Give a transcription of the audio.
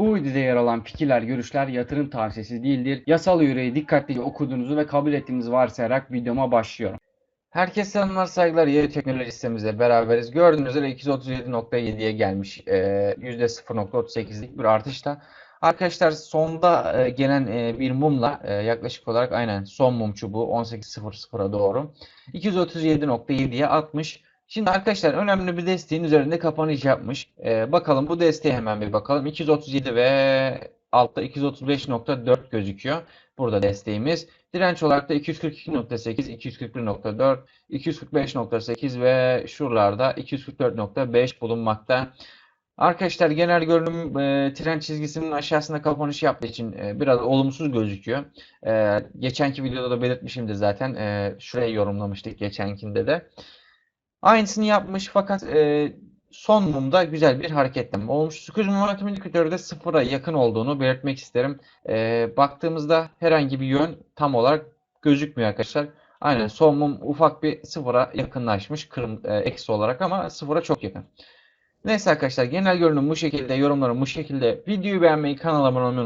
Bu videoda yer alan fikirler, görüşler yatırım tavsiyesi değildir. Yasal yüreği dikkatlice okuduğunuzu ve kabul ettiğinizi varsayarak videoma başlıyorum. Herkese selamlar saygılar. Yeri teknoloji sitemizle beraberiz. Gördüğünüz üzere 237.7'ye gelmiş. Ee, %0.38'lik bir artışla. Arkadaşlar sonda e, gelen e, bir mumla e, yaklaşık olarak aynen son mum çubuğu 18.00'a doğru 237.7'ye atmış. Şimdi arkadaşlar önemli bir desteğin üzerinde kapanış yapmış. Ee, bakalım bu desteğe hemen bir bakalım. 237 ve altta 235.4 gözüküyor. Burada desteğimiz. Direnç olarak da 242.8, 241.4, 245.8 ve şuralarda 244.5 bulunmakta. Arkadaşlar genel görünüm e, trend çizgisinin aşağısında kapanış yaptığı için e, biraz olumsuz gözüküyor. E, geçenki videoda da belirtmişimdir zaten. E, şuraya yorumlamıştık geçenkinde de. Aynısını yapmış fakat e, son mumda güzel bir hareketlenme olmuş. Squeeze momentum indikatörü de sıfıra yakın olduğunu belirtmek isterim. E, baktığımızda herhangi bir yön tam olarak gözükmüyor arkadaşlar. Aynen son mum ufak bir sıfıra yakınlaşmış kırm e, eksi olarak ama sıfıra çok yakın. Neyse arkadaşlar genel görünüm bu şekilde, yorumlarım bu şekilde. Videoyu beğenmeyi, kanala abone olmayı.